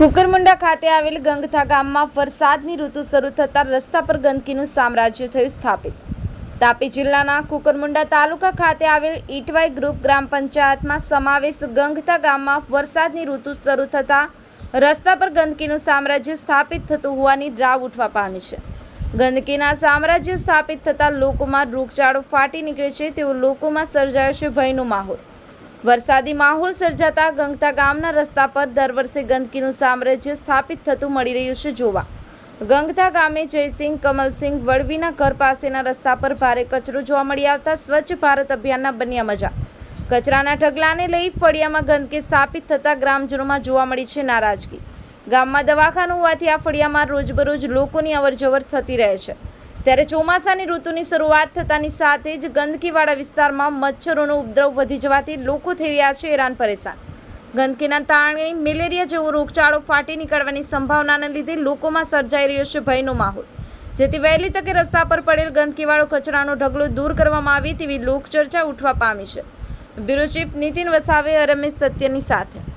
કુકરમુંડા ખાતે આવેલ ગંગથા ગામમાં વરસાદની ઋતુ શરૂ થતાં રસ્તા પર ગંદકીનું સામ્રાજ્ય થયું સ્થાપિત. તાપી જિલ્લાના કુકરમુંડા તાલુકા ખાતે આવેલ ઈટવાઈ ગ્રુપ ગ્રામ પંચાયતમાં સમાવેશ ગંગથા ગામમાં વરસાદની ઋતુ શરૂ થતાં રસ્તા પર ગંદકીનું સામ્રાજ્ય સ્થાપિત થતું હોવાની ડ્રાવ ઉઠવા પામી છે. ગંદકીના સામ્રાજ્ય સ્થાપિત થતાં લોકોમાં રોગચાળો ફાટી નીકળે છે તેવો લોકોમાં સર્જાયો છે ભયનો માહોલ. વરસાદી માહોલ સર્જાતા ગંગતા ગામના રસ્તા પર દર વર્ષે ગંદકીનું સામ્રાજ્ય સ્થાપિત થતું મળી રહ્યું છે જોવા. ગંગતા ગામે જયસિંહ, કમલસિંહ વડવીના ઘર પાસેના રસ્તા પર ભારે કચરો જોવા મળી આવતા સ્વચ્છ ભારત અભિયાનના બન્યા મજા. કચરાના ઢગલાને લઈ ફળિયામાં ગંદકી સ્થાપિત થતાં ગ્રામજનોમાં જોવા મળી છે નારાજગી. ગામમાં દવાખાનું હોવાથી આ ફળિયામાં રોજબરોજ લોકોની અવરજવર થતી રહે છે. ત્યારે ચોમાસાની ઋતુની શરૂઆત થતાની સાથે જ ગંદકીવાળા વિસ્તારમાં મચ્છરોનો ઉપદ્રવ વધી જવાથી લોકો થઈ રહ્યા છે હેરાન પરેશાન. ગંદકીના તાણે મેલેરિયા જેવો રોગચાળો ફાટી નીકળવાની સંભાવનાને લીધે લોકોમાં સર્જાઈ રહ્યો છે ભયનો માહોલ. જેથી વહેલી તકે રસ્તા પર પડેલ ગંદકીવાળો કચરાનો ઢગલો દૂર કરવામાં આવે તેવી લોકચર્ચા ઉઠવા પામી છે. બ્યુરો ચીફ નીતિન વસાવે, રમેશ સત્યની સાથે.